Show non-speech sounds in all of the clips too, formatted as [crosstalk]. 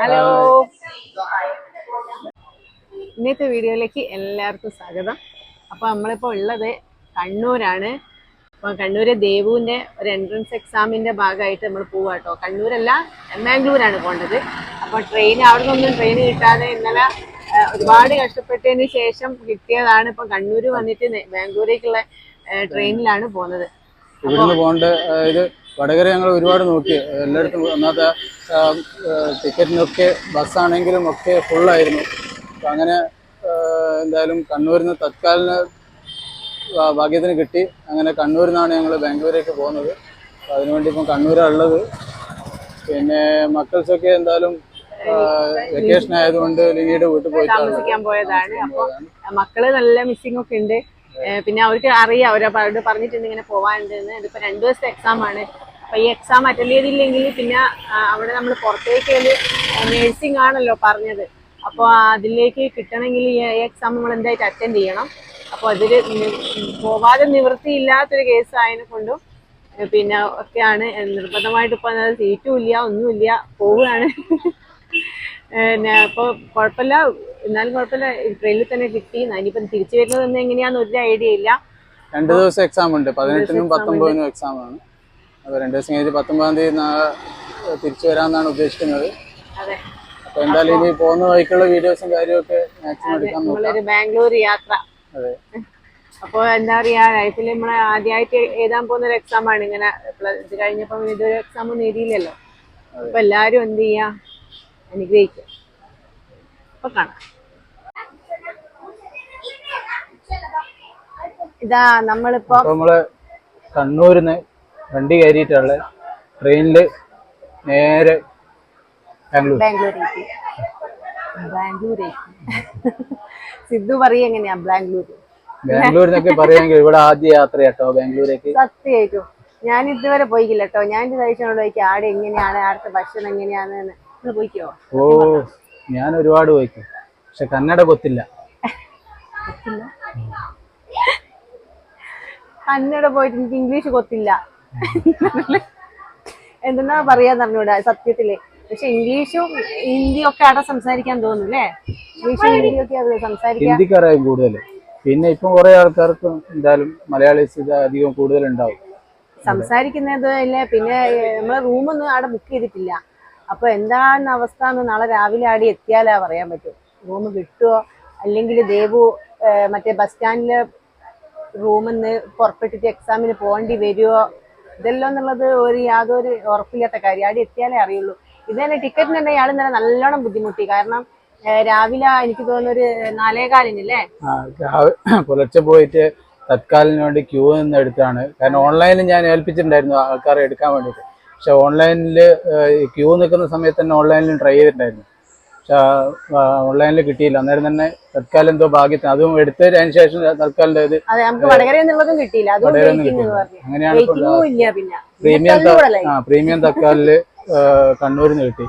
Hello ഇന്നത്തെ വീഡിയോയിലേക്ക് എല്ലാവർക്കും സ്വാഗതം. അപ്പോൾ നമ്മളിപ്പോൾ ഉള്ളത് കണ്ണൂരാണ്. അപ്പോൾ കണ്ണൂര് ദേവുവിന്റെ ഒരു എൻട്രൻസ് എക്സാമിന്റെ ഭാഗമായിട്ട് നമ്മൾ പോവാ കേട്ടോ കണ്ണൂരല്ല ബാംഗ്ലൂരാണ് പോകേണ്ടത്. അപ്പോൾ ട്രെയിൻ അവിടെ നിന്നൊന്നും ട്രെയിൻ കിട്ടാതെ ഇന്നലെ ഒരുപാട് കഷ്ടപ്പെട്ടതിന് ശേഷം കിട്ടിയതാണ് ഇപ്പം കണ്ണൂർ വന്നിട്ട് ബാംഗ്ലൂരേക്കുള്ള ട്രെയിനിലാണ് പോകുന്നത് ഇവിടുന്ന് പോകേണ്ട ഇത് വടകര ഞങ്ങൾ ഒരുപാട് നോക്കി. എല്ലായിടത്തും ഒന്നാമത്തെ ടിക്കറ്റിനൊക്കെ ബസ്സാണെങ്കിലും ഒക്കെ ഫുള്ളായിരുന്നു അപ്പം അങ്ങനെ എന്തായാലും കണ്ണൂരിൽ നിന്ന് തത്കാലിന് ഭാഗ്യത്തിന് കിട്ടി. അങ്ങനെ കണ്ണൂരിൽ നിന്നാണ് ഞങ്ങൾ ബാംഗ്ലൂരേക്ക് പോകുന്നത്. അതിനുവേണ്ടി ഇപ്പം കണ്ണൂരാണുള്ളത്. പിന്നെ മക്കൾസൊക്കെ എന്തായാലും വെക്കേഷൻ ആയതുകൊണ്ട് ലിനിയുടെ വീട്ടിൽ താമസിക്കാൻ പോയതാണ്. മക്കൾ നല്ല മിസ്സിംഗ് ഒക്കെ ഉണ്ട്. പിന്നെ അവർക്ക് അറിയാം. അവരെ അവരോട് പറഞ്ഞിട്ടുണ്ട് ഇങ്ങനെ പോവാനുണ്ടെന്ന്. ഇതിപ്പോ രണ്ടു ദിവസത്തെ എക്സാം ആണ്. അപ്പൊ ഈ എക്സാം അറ്റൻഡ് ചെയ്തില്ലെങ്കിൽ പിന്നെ അവിടെ നമ്മൾ പുറത്തേക്ക് നേഴ്സിംഗ് ആണല്ലോ പറഞ്ഞത്. അപ്പോൾ അതിലേക്ക് കിട്ടണമെങ്കിൽ ഈ എക്സാം നമ്മൾ എന്തായിട്ട് അറ്റൻഡ് ചെയ്യണം. അപ്പോൾ അതിൽ പോവാതെ നിവൃത്തി നിവൃത്തിയില്ലാത്തൊരു കേസ് ആയതിനെ കൊണ്ടും പിന്നെ ഒക്കെയാണ് നിർബന്ധമായിട്ട് ഇപ്പൊ സീറ്റും ഇല്ല ഒന്നുമില്ല പോവുകയാണ്. പിന്നെ അപ്പോൾ കുഴപ്പമില്ല. എന്നാലും കുഴപ്പമില്ല. ട്രെയിനിൽ തന്നെ കിട്ടി. ഇനിയിപ്പം തിരിച്ചു വരുന്നത് എങ്ങനെയാന്ന് ഒരു ഐഡിയ ഇല്ല. രണ്ട് ദിവസം എക്സാം ഉണ്ട്. പതിനെട്ടിനും പത്തൊമ്പതിനും എക്സാം ആണ്. അപ്പോൾ രണ്ട് ദിവസം കഴിഞ്ഞ് പത്തൊമ്പതാം തീയതി തിരിച്ചു വരാമെന്നാണ് ഉദ്ദേശിക്കുന്നത്. അപ്പോൾ എന്തായാലും ഇനി പോകുന്ന വഴിക്കുള്ള വീഡിയോസും കാര്യമൊക്കെ മാക്സിമം എടുക്കാൻ നോക്കാം. ബാംഗ്ലൂർ യാത്ര. അതെ. അപ്പോൾ എന്താ പറയാ ലൈഫിൽ നമ്മൾ ആദ്യമായിട്ട് എഴുതാൻ പോകുന്ന ഒരു എക്സാം ആണ് ഇങ്ങനെ ഇത് കഴിഞ്ഞപ്പം ഇതൊരു എക്സാം ഒന്നും എഴുതിയില്ലല്ലോ. അപ്പൊ എല്ലാരും എന്ത് ചെയ്യാ? അനുഗ്രഹിക്കുക അപ്പൊ കാണാം. ഇതാ നമ്മളിപ്പോ നമ്മൾ കണ്ണൂരിൽ നിന്ന് വണ്ടി കയറിയിട്ടുള്ള ട്രെയിനിൽ നേരെ ബാംഗ്ലൂർ. ബാംഗ്ലൂരേക്ക് ബാംഗ്ലൂരേക്ക് സിദ്ധു പറയ എങ്ങനെയാ ബാംഗ്ലൂർ ബാംഗ്ലൂരിനൊക്കെ പറയുമെങ്കിൽ ഇവിടെ ആദ്യ യാത്ര കേട്ടോ ബാംഗ്ലൂരേക്ക്? സത്യമായിട്ടും ഞാൻ ഇതുവരെ പോയിക്കില്ല കേട്ടോ. ഞാൻ ഇത് കഴിച്ചോണ്ട് പോയിക്ക് ആടെ എങ്ങനെയാണ്? ആടുത്തെ ഭക്ഷണം എങ്ങനെയാണെന്ന്. പോയിക്കോ? ഓ ഞാൻ ഒരുപാട് പോയിക്കും. പക്ഷെ കന്നഡ കൊത്തില്ല കന്നഡ പോയിട്ട് എനിക്ക് ഇംഗ്ലീഷ് കൊത്തില്ല [laughs] എന്തെന്നാ പറയാന്ന് അറിഞ്ഞൂടാ സത്യത്തിൽ. പക്ഷെ ഇംഗ്ലീഷും ഹിന്ദിയും ഒക്കെ അവിടെ സംസാരിക്കാൻ തോന്നുന്നു അല്ലേ ഇംഗ്ലീഷും ഹിന്ദിയും ഒക്കെ അവിടെ സംസാരിക്കാൻ ഹിന്ദിക്കാരായും കൂടുതൽ പിന്നെ ഇപ്പം കുറെ ആൾക്കാർക്ക് എന്തായാലും മലയാളീസ് ഇത് അധികം കൂടുതലുണ്ടാവും. സംസാരിക്കുന്നത് ഇല്ലേ പിന്നെ നമ്മളെ റൂമൊന്നും അവിടെ ബുക്ക് ചെയ്തിട്ടില്ല. അപ്പൊ എന്താണ് അവസ്ഥ എന്ന് നാളെ രാവിലെ ആടി എത്തിയാലാ പറയാൻ പറ്റും. റൂം കിട്ടുമോ അല്ലെങ്കിൽ ദേവു മറ്റേ ബസ് സ്റ്റാൻഡിൽ റൂമിൽ നിന്ന് പുറപ്പെട്ടിട്ട് എക്സാമിന് പോകേണ്ടി വരുമോ ഇതെല്ലാം എന്നുള്ളത് ഒരു യാതൊരു ഉറപ്പില്ലാത്ത കാര്യം. ആടി എത്തിയാലേ അറിയുള്ളൂ. ഇത് തന്നെ ടിക്കറ്റിന് തന്നെ ഇയാൾ ഇന്നലെ നല്ലോണം ബുദ്ധിമുട്ടി. കാരണം രാവിലെ എനിക്ക് തോന്നുന്നു ഒരു നാലേകാലിനല്ലേ? പുലർച്ചെ പോയിട്ട് തത്കാലിന് വേണ്ടി ക്യൂ നിന്ന് എടുത്താണ്. കാരണം ഓൺലൈനിൽ ഞാൻ ഏൽപ്പിച്ചിട്ടുണ്ടായിരുന്നു ആൾക്കാരെ എടുക്കാൻ വേണ്ടിയിട്ട്. പക്ഷെ ഓൺലൈനിൽ ക്യൂ നിൽക്കുന്ന സമയത്ത് തന്നെ ഓൺലൈനിൽ ട്രൈ ചെയ്തിട്ടുണ്ടായിരുന്നു. പക്ഷെ ഓൺലൈനിൽ കിട്ടിയില്ല. അന്നേരം തന്നെ തൽക്കാലം എന്തോ ഭാഗ്യത്തിന്. അതും എടുത്തതിന് ശേഷം തൽക്കാലം ഇത് അങ്ങനെയാണ് പ്രീമിയം പ്രീമിയം തൽക്കാലിൽ കണ്ണൂരിൽ നിന്ന് കിട്ടി.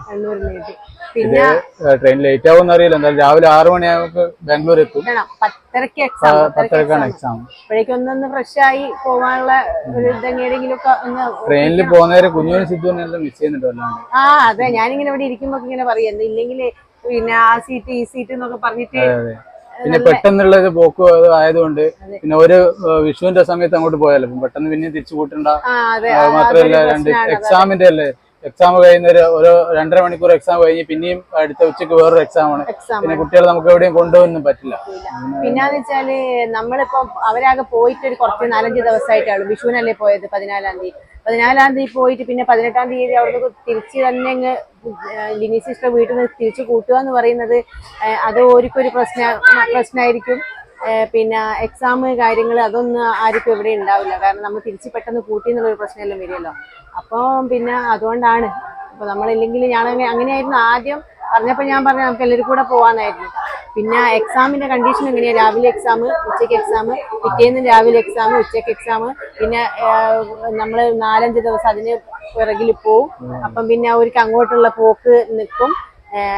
ട്രെയിൻ ലേറ്റ് ആവുമെന്ന് അറിയില്ല. എന്തായാലും രാവിലെ ആറു മണിയാകുമ്പോൾ ബാംഗ്ലൂർ എത്തും. പത്തരക്കാണ് എക്സാം ട്രെയിനിൽ പോകുന്നവരെ കുഞ്ഞുവിന് സിദ്ധുവിനെ എല്ലാം മിസ് ചെയ്യുന്നുണ്ട് ആ അതെ. ഞാനിങ്ങനെ ഇവിടെ ഇരിക്കുമ്പോ ഇങ്ങനെ പറയുന്നത് ഇല്ലെങ്കിൽ പിന്നെ ആ സീറ്റ് ഈ സീറ്റ് എന്നൊക്കെ പറഞ്ഞിട്ട് പിന്നെ പെട്ടെന്നുള്ള ഒരു പോക്ക് ആയതുകൊണ്ട് പിന്നെ ഒരു വിഷുവിന്റെ സമയത്ത് അങ്ങോട്ട് പോയാലോ? പെട്ടെന്ന് പിന്നെ തിരിച്ചു കൂട്ടണ്ട. മാത്രമല്ല രണ്ട് എക്സാമിന്റെ അല്ലേ? എക്സാം കഴിയുന്ന ഒരു ഒരു രണ്ടര മണിക്കൂർ എക്സാം കഴിഞ്ഞ് പിന്നെയും അടുത്ത ഉച്ചയ്ക്ക് വേറൊരു എക്സാം ആണ്. പിന്നെ കുട്ടികളെ നമുക്ക് എവിടെയും കൊണ്ടുപോകുന്നു പറ്റില്ല. പിന്നെന്ന് വെച്ചാൽ നമ്മളിപ്പോ അവരാകെ പോയിട്ട് ഒരു കുറച്ച് നാലഞ്ച് ദിവസമായിട്ടാണ് വിഷുവിനല്ലേ പോയത് പതിനാലാം തീയതി. പതിനാലാം തീയതി പോയിട്ട് പിന്നെ പതിനെട്ടാം തീയതി അവിടുന്ന് തിരിച്ച് തന്നെ അങ്ങ് ലിനി സിസ്റ്റർ വീട്ടിൽ നിന്ന് തിരിച്ചു കൂട്ടുക എന്ന് പറയുന്നത് അത് ഓർക്കൊരു പ്രശ്ന പ്രശ്നമായിരിക്കും പിന്നെ എക്സാം കാര്യങ്ങൾ അതൊന്നും ആർക്കും ഇവിടെ ഉണ്ടാവില്ല. കാരണം നമ്മൾ തിരിച്ച് പെട്ടെന്ന് കൂട്ടി എന്നുള്ളൊരു പ്രശ്നമെല്ലാം വരുമല്ലോ. അപ്പോൾ പിന്നെ അതുകൊണ്ടാണ്. അപ്പോൾ നമ്മളില്ലെങ്കിൽ ഞാൻ അങ്ങനെ- അങ്ങനെയായിരുന്നു ആദ്യം പറഞ്ഞപ്പോൾ ഞാൻ പറഞ്ഞു നമുക്ക് എല്ലാവരും കൂടെ പോകാനായിരുന്നു പിന്നെ എക്സാമിന്റെ കണ്ടീഷൻ എങ്ങനെയാണ് രാവിലെ എക്സാം ഉച്ചയ്ക്ക് എക്സാം പിറ്റേന്ന് രാവിലെ എക്സാം ഉച്ചയ്ക്ക് എക്സാം പിന്നെ നമ്മൾ നാലഞ്ച് ദിവസം അതിന് പിറകിൽ പോവും. അപ്പം പിന്നെ അവർക്ക് അങ്ങോട്ടുള്ള പോക്ക് നിൽക്കും.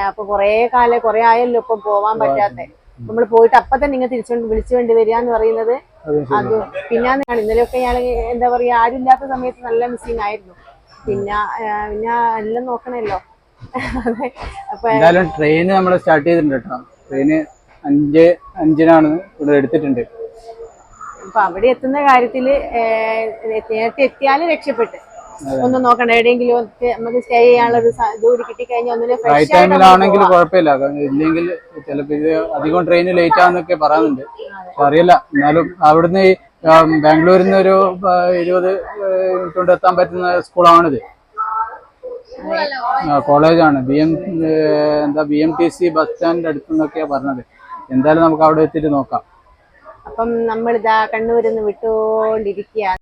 അപ്പൊ കുറേ കാലം കുറേ ആയല്ലോ ഇപ്പം പോവാൻ പറ്റാത്ത. നമ്മൾ പോയിട്ട് അപ്പൊ തന്നെ ഇങ്ങനെ തിരിച്ചുകൊണ്ട് വിളിച്ചു കൊണ്ട് വരിക എന്ന് പറയുന്നത് അതും പിന്നെ ഇന്നലെയൊക്കെ ഞാൻ എന്താ പറയാ ആരും ഇല്ലാത്ത സമയത്ത് നല്ല മിസ്സിങ് ആയിരുന്നു. പിന്നെ പിന്നെ എല്ലാം നോക്കണല്ലോ. എന്തായാലും ട്രെയിൻ നമ്മൾ സ്റ്റാർട്ട് ചെയ്തിട്ടുണ്ട് കേട്ടോ. ട്രെയിന് അഞ്ച് അഞ്ചിനാണ് ഇവിടെ എടുത്തിട്ടുണ്ട്. അപ്പൊ അവിടെ എത്തുന്ന കാര്യത്തിൽ നേരത്തെ എത്തിയാൽ രക്ഷപ്പെട്ട്. ഒന്നും നോക്കണ്ട എവിടെയെങ്കിലും ഒക്കെ നമുക്ക് സ്റ്റേ ചെയ്യാനുള്ള ഒരു ജോലി കിട്ടി കൂടി കിട്ടിക്കഴിഞ്ഞാൽ ഒന്നിനെ ഫ്രഷ് ടൈമിലാണെങ്കിൽ കുഴപ്പമില്ല. ഇല്ലെങ്കിൽ ചിലപ്പോൾ ഇത് അധികം ട്രെയിൻ ലേറ്റ് ആണെന്നൊക്കെ പറയുന്നുണ്ട്. അറിയില്ല. എന്നാലും അവിടുന്ന് ബാംഗ്ലൂരിൽ നിന്ന് ഒരു ഇരുപത് മിനിറ്റ് കൊണ്ട് എത്താൻ പറ്റുന്ന സ്കൂളാണിത്. കോളേജാണ്. ബി എം എന്താ B M T C bus സ്റ്റാൻഡിന്റെ അടുത്ത് നിന്നൊക്കെയാ പറഞ്ഞത്. എന്തായാലും നമുക്ക് അവിടെ എത്തിയിട്ട് നോക്കാം. അപ്പം നമ്മൾ ഇതാ കണ്ണൂരിൽ നിന്ന് വിട്ടുകൊണ്ടിരിക്കുക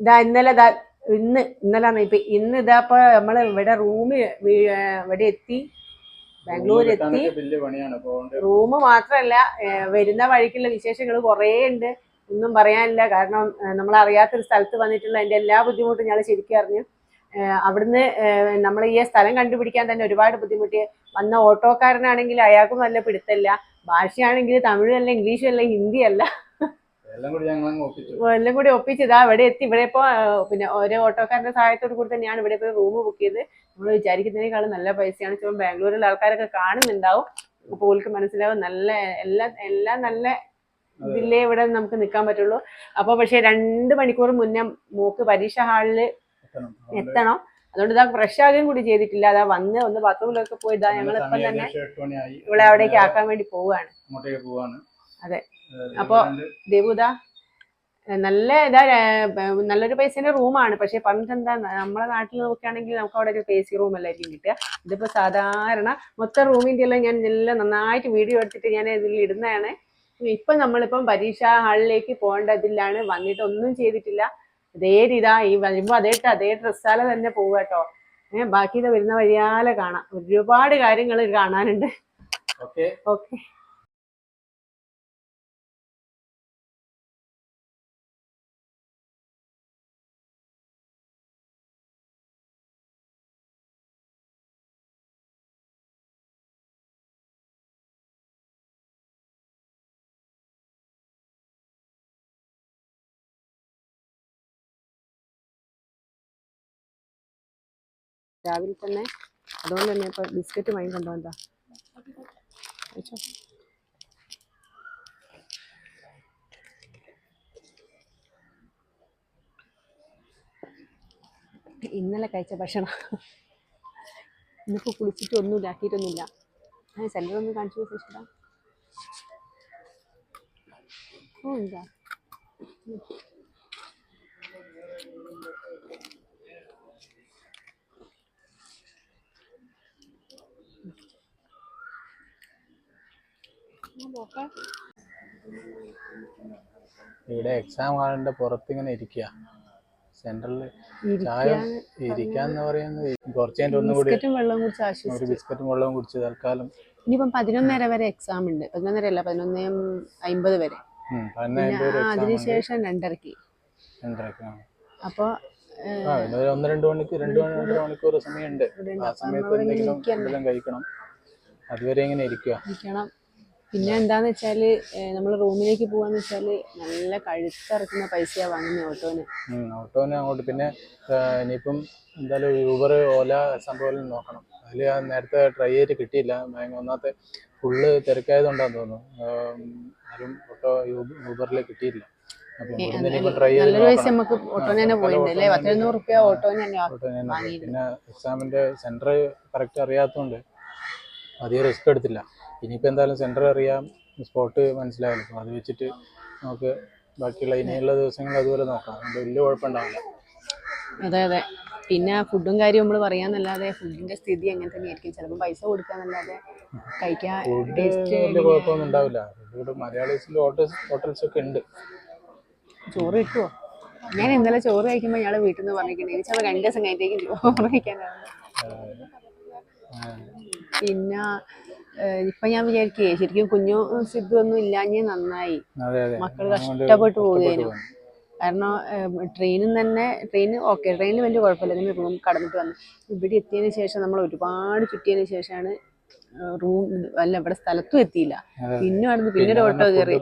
ഇതാ ഇന്നലെ ഇതാ ഇന്ന് ഇന്നലെ ഇപ്പൊ ഇന്ന് ഇതാ ഇപ്പൊ നമ്മൾ ഇവിടെ റൂമിൽ ഇവിടെ എത്തി. ബാംഗ്ലൂർ എത്തി. റൂം മാത്രല്ല ഏഹ് വരുന്ന വഴിക്കുള്ള വിശേഷങ്ങൾ കുറേ ഉണ്ട് ഒന്നും പറയാനില്ല. കാരണം നമ്മൾ അറിയാത്തൊരു സ്ഥലത്ത് വന്നിട്ടുള്ള എന്റെ എല്ലാ ബുദ്ധിമുട്ടും ഞങ്ങൾ ശരിക്കും അറിഞ്ഞു. അവിടുന്ന് നമ്മൾ ഈ സ്ഥലം കണ്ടുപിടിക്കാൻ തന്നെ ഒരുപാട് ബുദ്ധിമുട്ടി വന്ന ഓട്ടോക്കാരനാണെങ്കിൽ അയാൾക്കും നല്ല പിടുത്തല്ല. ഭാഷയാണെങ്കിൽ തമിഴല്ല ഇംഗ്ലീഷും അല്ല ഹിന്ദി അല്ല. എല്ലാം കൂടി ഒപ്പിച്ചു. ഇതാ ഇവിടെ എത്തി. ഇവിടെ ഇപ്പൊ പിന്നെ ഓരോ ഓട്ടോക്കാരന്റെ സഹായത്തോട് കൂടി തന്നെയാണ് ഇവിടെ ഇപ്പോൾ റൂം ബുക്ക് ചെയ്ത്. നമ്മൾ വിചാരിക്കുന്നതിനേക്കാളും നല്ല പൈസയാണ്. ചുമ ബാംഗ്ലൂരിലെ ആൾക്കാരൊക്കെ കാണുന്നുണ്ടാവും. അപ്പോൾ ഓൾക്ക് മനസ്സിലാവും നല്ല എല്ലാ എല്ലാ നല്ല ഇതിലേ ഇവിടെ നമുക്ക് നിൽക്കാൻ പറ്റുള്ളൂ. അപ്പോൾ പക്ഷേ രണ്ട് മണിക്കൂർ മുന്നേ മോക്ക് പരീക്ഷ ഹാളിൽ എത്തണം. അതുകൊണ്ട് ഇതാ ഫ്രഷ് ആകുകയും കൂടി ചെയ്തിട്ടില്ല. അതാ വന്ന് ഒന്ന് ബാത്റൂമിലൊക്കെ പോയി. ഇതാ ഞങ്ങൾ ഇപ്പൊ തന്നെ. ഇവിടെ അവിടേക്ക് ആക്കാൻ വേണ്ടി പോവുകയാണ്. പോവാണ്. അതെ. അപ്പൊ-. ദേവുദ നല്ല ഇതാ നല്ലൊരു പൈസന്റെ റൂമാണ്. പക്ഷെ പറഞ്ഞിട്ട് എന്താ നമ്മളെ നാട്ടിൽ നോക്കുകയാണെങ്കിൽ നമുക്ക് അവിടെ ഒരു പേസി റൂം അല്ലായിരിക്കും കിട്ടുക. ഇതിപ്പോ സാധാരണ മൊത്തം റൂമിന്റെ എല്ലാം ഞാൻ എല്ലാം നന്നായിട്ട് വീഡിയോ എടുത്തിട്ട് ഞാൻ ഇതിൽ ഇടുന്നതാണ്. ഇപ്പൊ നമ്മളിപ്പം പരീക്ഷാ ഹാളിലേക്ക് പോകേണ്ട ഇതിലാണ്. വന്നിട്ട് ഒന്നും ചെയ്തിട്ടില്ല. അതേ രീതാ ഈ വരുമ്പോ അതേ അതേ ഡ്രസ്സാല തന്നെ പോവുക കേട്ടോ. ഏഹ് ബാക്കി ഇത് വരുന്ന വഴിയാലെ കാണാം. ഒരുപാട് കാര്യങ്ങൾ കാണാനുണ്ട്. ഓക്കെ. ഓക്കെ. രാവിലെ തന്നെ അതുകൊണ്ട് തന്നെ ഇപ്പൊ ബിസ്ക്കറ്റ് വാങ്ങി കൊണ്ടുവന്നതാ. ഇന്നലെ കഴിച്ച ഭക്ഷണം. ഇന്നിപ്പോ കുളിച്ചിട്ട് ഒന്നും ഇതാക്കിയിട്ടൊന്നുമില്ല. സെന്റർ ഒന്ന് കാണിച്ചു ശേഷം ഓ എന്താ? ഇവിടെ എക്സാം ഹാളിന്റെ പുറത്ത് ഇങ്ങനെ ഇരിക്കുക സെന്ററിൽ ചായ ഇരിക്കാന്ന് പറയുന്നത് കുറച്ച് കഴിഞ്ഞിട്ട് ഒന്നും കൂടി ബിസ്ക്കറ്റും വെള്ളവും കുടിച്ച് ഒരു ബിസ്ക്കറ്റും വെള്ളവും കുടിച്ച് തൽക്കാലം. ഇനിയിപ്പം പതിനൊന്നര വരെ എക്സാം ഉണ്ട്. പതിനൊന്നര അല്ല പതിനൊന്ന് അമ്പത് വരെ. അതിനുശേഷം രണ്ടരക്ക്. രണ്ടരക്ക് ഒരു ഒന്ന് രണ്ട് മണിക്കൂർ രണ്ട് രണ്ടര മണിക്കൂർ സമയമുണ്ട്. ആ സമയത്ത് എന്തെങ്കിലും കഴിക്കണം. അതുവരെ ഇങ്ങനെ ഇരിക്കുക ഇരിക്കണം. പിന്നെ എന്താന്ന് വെച്ചാൽ നമ്മൾ റൂമിലേക്ക് പോവാന്ന് വെച്ചാൽ നല്ല കഴുത്തിറക്കുന്ന പൈസയാ വാങ്ങുന്നത് ഓട്ടോന്. ഓട്ടോന് അങ്ങോട്ട്. പിന്നെ ഇനിയിപ്പം എന്തായാലും യൂബർ ഓല സംഭവം നോക്കണം. അതിൽ ഞാൻ നേരത്തെ ട്രൈ ചെയ്തിട്ട് കിട്ടിയില്ല. ഒന്നാമത്തെ ഫുള്ള് തിരക്കായതുകൊണ്ടാന്ന് തോന്നുന്നു. ആരും ഓട്ടോ യൂബറിൽ കിട്ടിയില്ല. ചെയ്ത് പിന്നെ എക്സാമിന്റെ സെന്റർ കറക്റ്റ് അറിയാത്തോണ്ട് അധികം റിസ്ക് എടുത്തില്ല. ഇനിയിപ്പോൾ എന്തായാലും സെന്റർ അറിയാം. സ്പോട്ട് മനസ്സിലായല്ലോ അപ്പോൾ അത് വെച്ചിട്ട് നമുക്ക് ബാക്കിയുള്ള ഇനിയുള്ള ദിവസങ്ങൾ അതുപോലെ നോക്കാം. അതുകൊണ്ട് വലിയ കുഴപ്പമുണ്ടാവില്ല. അതെ അതെ. പിന്നെ ഫുഡും കാര്യവും നമ്മൾ പറയാന്നല്ലാതെ ഫുഡിന്റെ സ്ഥിതി അങ്ങനെ തന്നെയായിരിക്കും. ചിലപ്പോൾ പൈസ കൊടുക്കാന്നല്ലാതെ കഴിക്കാൻ വലിയ കുഴപ്പമൊന്നും ഉണ്ടാവില്ല. ഇവിടെ മലയാളീസിൽ ഹോട്ടൽസ് ഒക്കെ ഉണ്ട്. ചോറ് കിട്ടുമോ ഞാൻ ഇന്നലെ ചോറ് കഴിക്കുമ്പോൾ ഞങ്ങൾ വീട്ടിൽ നിന്ന് പറഞ്ഞിട്ടുണ്ട് ചിലപ്പോൾ രണ്ട് ദിവസം കഴിഞ്ഞിട്ടേക്ക് ചോറ് കഴിക്കാനാണ്. പിന്നെ ഇപ്പൊ ഞാൻ വിചാരിക്കേ ശരിക്കും കുഞ്ഞു സിദ്ധു ഒന്നും ഇല്ലാഞ്ഞേ നന്നായി. മക്കൾ കഷ്ടപ്പെട്ടു പോവുകയാണ് പോവുകയായിരുന്നു കാരണം ട്രെയിനും തന്നെ ട്രെയിൻ ഓക്കെ ട്രെയിനിൽ വലിയ കുഴപ്പമില്ല. ഇതിന് റൂം കടന്നിട്ട് വന്നു. ഇവിടെ എത്തിയതിന് ശേഷം നമ്മൾ ഒരുപാട് ചുറ്റിയതിന് ശേഷമാണ് റൂം അല്ല ഇവിടെ സ്ഥലത്തും എത്തിയില്ല. പിന്നെ അടുത്ത് പിന്നെ ഒരു ഓട്ടോ കയറി.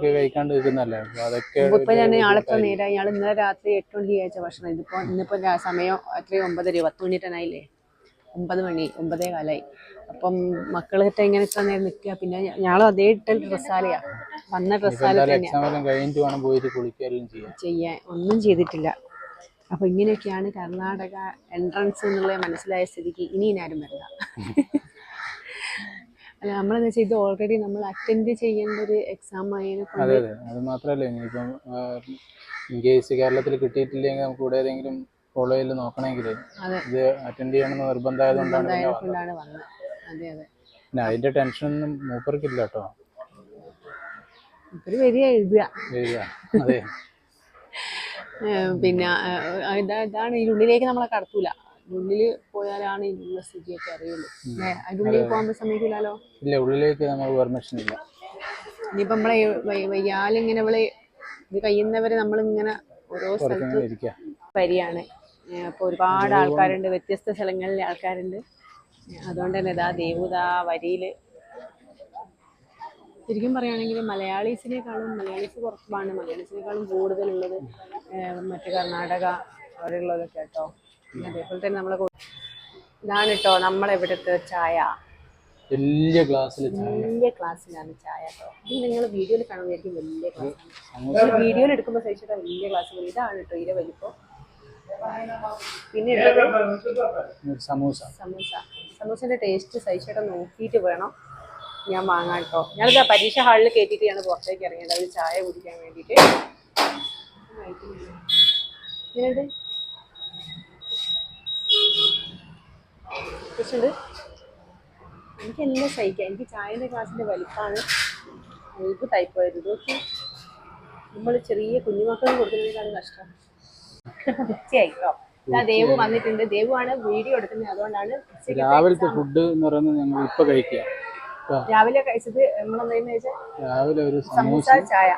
ഇപ്പൊ ഞാൻ ആളെത്ര നേരം ഇയാൾ ഇന്നലെ രാത്രി എട്ട് മണിക്ക് കഴിച്ച ഭക്ഷണം. ഇതിപ്പോ ഇന്നിപ്പോ സമയം എത്രയോ ഒമ്പതരയോ പത്ത് മണിട്ടനായില്ലേ ഒമ്പത് മണി ഒമ്പതേ കാലായി. അപ്പം മക്കളിട്ട് ഇങ്ങനെ ഇത്ര നേരം നിൽക്കുക പിന്നെ ഞങ്ങളും അതേ ഇട്ട ഡ്രസ്സാലയാ വന്ന ഡ്രസ്സാല ചെയ്യാൻ. ഒന്നും ചെയ്തിട്ടില്ല. അപ്പൊ ഇങ്ങനെയൊക്കെയാണ് കർണാടക എൻട്രൻസ് എന്നുള്ളത് മനസ്സിലായ സ്ഥിതിക്ക് ഇനി ഇനാരും വരില്ല. [laughs] അല്ല നമ്മളെന്ന് വെച്ചാൽ ഇത് ഓൾറെഡി നമ്മൾ അറ്റൻഡ് ചെയ്യേണ്ട ഒരു എക്സാം ആയതിനെ അതെ അതെ. അത് മാത്രല്ല ഇനിയിപ്പം ഇൻ കേസ് കേരളത്തിൽ കിട്ടിയിട്ടില്ലെങ്കിൽ നമുക്ക് ഇവിടെ ഏതെങ്കിലും കോളേജിൽ നോക്കണമെങ്കിൽ. ഇത് അറ്റൻഡ് ചെയ്യണമെന്ന് നിർബന്ധമായതുകൊണ്ടാണ് പിന്നെ വന്നത്. അതെ അതെ. പിന്നെ അതിന്റെ ടെൻഷനൊന്നും മൂപ്പർക്കില്ല കേട്ടോ ഒരു വരിക എഴുതുക. ശരിയാ അതെ. പിന്നെ ഇതാണ് ഇതിനുള്ളിലേക്ക് നമ്മളെ കടത്തൂല. ഉള്ളിൽ പോയാലാണ് ഇതിനുള്ള സ്ഥിതിയൊക്കെ അറിയുള്ളൂ. ഉള്ളിൽ പോകാൻ സമ്മതിക്കില്ലല്ലോ ഇല്ല ഉള്ളിലേക്ക് നമുക്ക് പെർമിഷൻ ഇല്ല. ഇനിയിപ്പോ നമ്മളെ വയ്യാലിങ്ങനെ ഇവൾ ഇത് കഴിയുന്നവരെ നമ്മളിങ്ങനെ ഓരോ സ്ഥലത്ത് വരികയാണ്. അപ്പോൾ ഒരുപാട് ആൾക്കാരുണ്ട് വ്യത്യസ്ത സ്ഥലങ്ങളിലെ ആൾക്കാരുണ്ട്. അതുകൊണ്ട് തന്നെ ഇതാ ദേവുത വരിയിൽ. ശരിക്കും പറയുകയാണെങ്കിൽ മലയാളീസിനേക്കാളും മലയാളീസ് കുറവാണ്. മലയാളീസിനേക്കാളും കൂടുതലുള്ളത് മറ്റു കർണാടക അവിടെയുള്ളതൊക്കെ കേട്ടോ അതേപോലെ തന്നെ നമ്മളെ ഇതാണ് കേട്ടോ നമ്മളെവിടുത്തെ ചായ? വലിയ ഗ്ലാസ്സിൽ വലിയ ക്ലാസ്സിലാണ് ചായ കേട്ടോ ഇത് നിങ്ങൾ വീഡിയോയിൽ കാണുന്നതായിരിക്കും വലിയ ക്ലാസ്. വീഡിയോയിൽ എടുക്കുമ്പോൾ സഹിച്ചിട്ട് വലിയ ക്ലാസ്. ഇതാണ് കേട്ടോ ഇതിന്റെ വലിപ്പം. പിന്നെ സമൂസ. സമൂസ. സമൂസന്റെ ടേസ്റ്റ് സഹിച്ചേട്ടൻ നോക്കിയിട്ട് വേണം ഞാൻ വാങ്ങാൻ കേട്ടോ ഞാനിത് പരീക്ഷ ഹാളിൽ കയറ്റിയിട്ടാണ് പുറത്തേക്ക് ഇറങ്ങിയത് ഒരു ചായ കുടിക്കാൻ വേണ്ടിയിട്ട്. ഇങ്ങനെയുണ്ട് കുറച്ചുണ്ട് എനിക്കെല്ലാം സഹിക്കാം എനിക്ക് ചായന്റെ ഗ്ലാസിന്റെ വലിപ്പമാണ് എനിക്ക് ഇതൊക്കെ നമ്മൾ ചെറിയ കുഞ്ഞുമക്കൾ കൊടുക്കുന്നതിനാണ് നഷ്ടം. ഉച്ചയായി കേട്ടോ ദേവു വന്നിട്ടുണ്ട്. ദേവുമാണ് വീഡിയോ എടുക്കുന്നത്. അതുകൊണ്ടാണ് രാവിലത്തെ ഫുഡ് എന്ന് പറയുന്നത് ഞങ്ങൾ ഇപ്പൊ കഴിക്കുക. രാവിലെ കഴിച്ചത് നമ്മളെന്താന്ന് വെച്ചാൽ രാവിലെ ഒരു സമൂസ ചായ.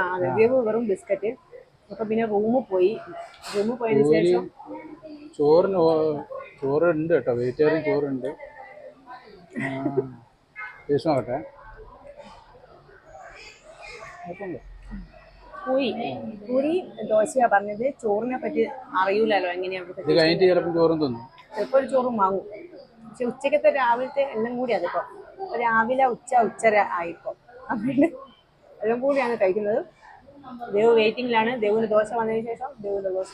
ആ ദേവു വെറും ബിസ്ക്കറ്റ്. അപ്പൊ പിന്നെ റൂമിൽ പോയി. റൂമിൽ പോയതിനു ശേഷം ചോറിന് ചോറുണ്ട് കേട്ടോ. വെജിറ്റേറിയൻ ചോറുണ്ട്. ശേഷം നോക്കട്ടെ കുഴപ്പമില്ല. പൂരി പൂരി ദോശയാ പറഞ്ഞത്. ചോറിനെ പറ്റി അറിയൂലല്ലോ എങ്ങനെയാ ഇത് കഴിഞ്ഞിട്ട് ചിലപ്പോൾ ചോറും തിന്നും. ചിലപ്പോൾ ഒരു ചോറും വാങ്ങും. പക്ഷെ ഉച്ചക്കത്തെ രാവിലത്തെ എല്ലാം കൂടി അതിപ്പോ. രാവിലെ ഉച്ച ഉച്ചര ആയിപ്പോ. അതുകൊണ്ട് എല്ലാം കൂടിയാണ് കഴിക്കുന്നത്. ദേവ് വെയിറ്റിംഗിലാണ് ദേവിന് ദോശ വന്നതിന് ശേഷം ദേവിന്റെ ദോശ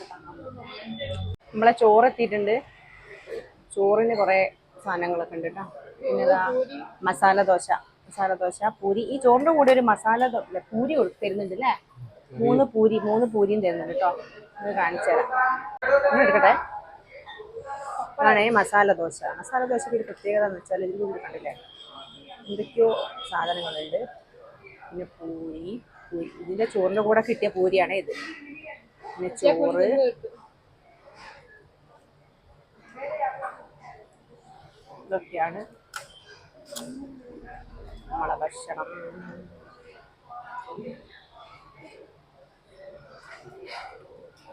നമ്മളെ ചോറ് എത്തിയിട്ടുണ്ട്. ചോറിന് കുറെ സാധനങ്ങളൊക്കെ ഉണ്ട് കേട്ടോ. പിന്നെ മസാല ദോശ മസാല ദോശ പൂരി. ഈ ചോറിന്റെ കൂടെ ഒരു മസാല പൂരി തരുന്നുണ്ട് അല്ലേ? മൂന്ന് പൂരി മൂന്ന് പൂരിയും തരുന്നുണ്ട് കേട്ടോ. ഒന്ന് കാണിച്ചു തരാം. എടുക്കട്ടെ. ആണേ മസാല ദോശ. മസാല ദോശയ്ക്ക് ഒരു പ്രത്യേകത എന്ന് വെച്ചാൽ ഇതിന്റെ ഉള്ളിൽ കണ്ടില്ലേ? എന്തൊക്കെയോ സാധനങ്ങളുണ്ട്. പിന്നെ പൂരി പൂരി. ഇതിന്റെ ചോറിന്റെ കൂടെ കിട്ടിയ പൂരിയാണ് ഇത്. പിന്നെ ചോറ്. ഇതൊക്കെയാണ് നമ്മളെ ഭക്ഷണം.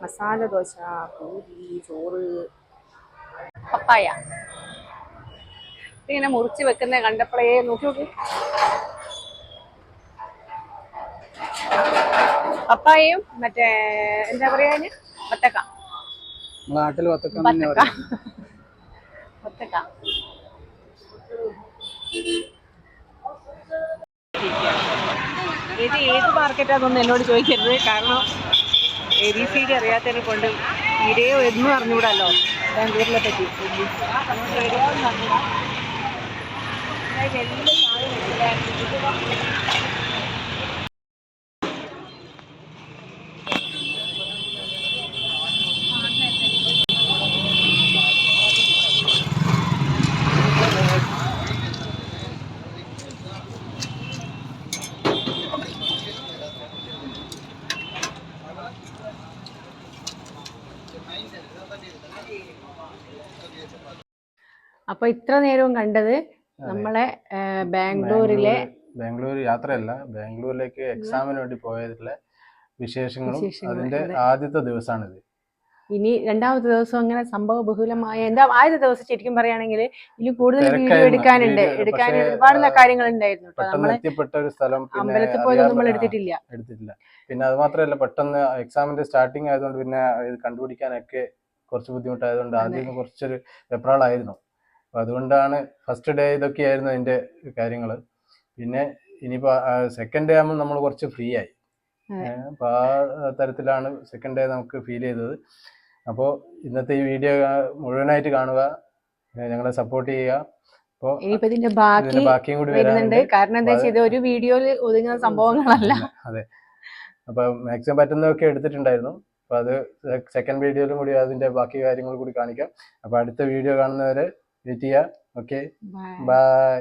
മസാല ദോശ പൂരി ചോറ് പപ്പായ. ഇങ്ങനെ മുറിച്ച് വെക്കുന്ന കണ്ടപ്പോഴേ നോക്കി നോക്കി. പപ്പായയും മറ്റേ എന്താ പറയാ? വത്തക്ക. നാട്ടിൽ വത്തക്കം വത്തക്ക. ഇത് ഏത് മാർക്കറ്റാന്നൊന്നും എന്നോട് ചോദിക്കരുത്. കാരണം എ ബി സി ഡി അറിയാത്തതിനെ കൊണ്ട് ഇരയോ എന്ന് അറിഞ്ഞൂടല്ലോ ബാംഗ്ലൂരിനെ പറ്റി. എല്ലാ ഇത്ര നേരവും കണ്ടത് നമ്മളെ ബാംഗ്ലൂരിലെ ബാംഗ്ലൂർ യാത്രയല്ല ബാംഗ്ലൂരിലേക്ക് എക്സാമിന് വേണ്ടി പോയതിലെ വിശേഷങ്ങളും അതിന്റെ അതെ. ആദ്യത്തെ ദിവസമാണിത്. ഇനി രണ്ടാമത്തെ ദിവസം അങ്ങനെ സംഭവ ബഹുലമായ എന്താ ആദ്യത്തെ ദിവസം ശരിക്കും പറയുകയാണെങ്കിൽ ഇനി കൂടുതൽ വീഡിയോ എടുക്കാനുണ്ട്. എടുക്കാൻ ഒരുപാട് കാര്യങ്ങൾ ഉണ്ടായിരുന്നു എത്തിപ്പെട്ട ഒരു സ്ഥലം പിന്നെ അമ്പലത്തിൽ പോയത് നമ്മൾ എടുത്തിട്ടില്ല. എടുത്തിട്ടില്ല. പിന്നെ അത് മാത്രമല്ല പെട്ടെന്ന് എക്സാമിന്റെ സ്റ്റാർട്ടിങ് ആയതുകൊണ്ട് പിന്നെ ഇത് കണ്ടുപിടിക്കാനൊക്കെ കുറച്ച് ബുദ്ധിമുട്ടായതുകൊണ്ട് ആദ്യം കുറച്ചൊരു വെപ്രാളായിരുന്നു. അപ്പൊ അതുകൊണ്ടാണ് ഫസ്റ്റ് ഡേ ഇതൊക്കെയായിരുന്നു അതിന്റെ കാര്യങ്ങൾ പിന്നെ ഇനിയിപ്പോ സെക്കൻഡ് ഡേ ആകുമ്പോൾ നമ്മൾ കുറച്ച് ഫ്രീ ആയി. അപ്പോൾ അപ്പൊ ആ തരത്തിലാണ് സെക്കൻഡ് ഡേ നമുക്ക് ഫീൽ ചെയ്തത്. അപ്പോൾ ഇന്നത്തെ ഈ വീഡിയോ മുഴുവനായിട്ട് കാണുക ഞങ്ങളെ സപ്പോർട്ട് ചെയ്യുക. അപ്പോൾ ഇനിയിപ്പോ ഇതിന്റെ ബാക്കി ബാക്കിയും കൂടി വരുന്നുണ്ട്. കാരണം എന്താ വെച്ചാൽ ഇത് ഒരു വീഡിയോയിൽ ഒതുങ്ങുന്ന സംഭവങ്ങളല്ല. അതെ. അപ്പൊ മാക്സിമം പറ്റുന്നതൊക്കെ എടുത്തിട്ടുണ്ടായിരുന്നു. അപ്പൊ അത് സെക്കൻഡ് വീഡിയോയിലും കൂടി അതിന്റെ ബാക്കി കാര്യങ്ങൾ കൂടി കാണിക്കാം. അപ്പൊ അടുത്ത വീഡിയോ കാണുന്നവരെ ചെയ്യുക ഓക്കെ ബൈ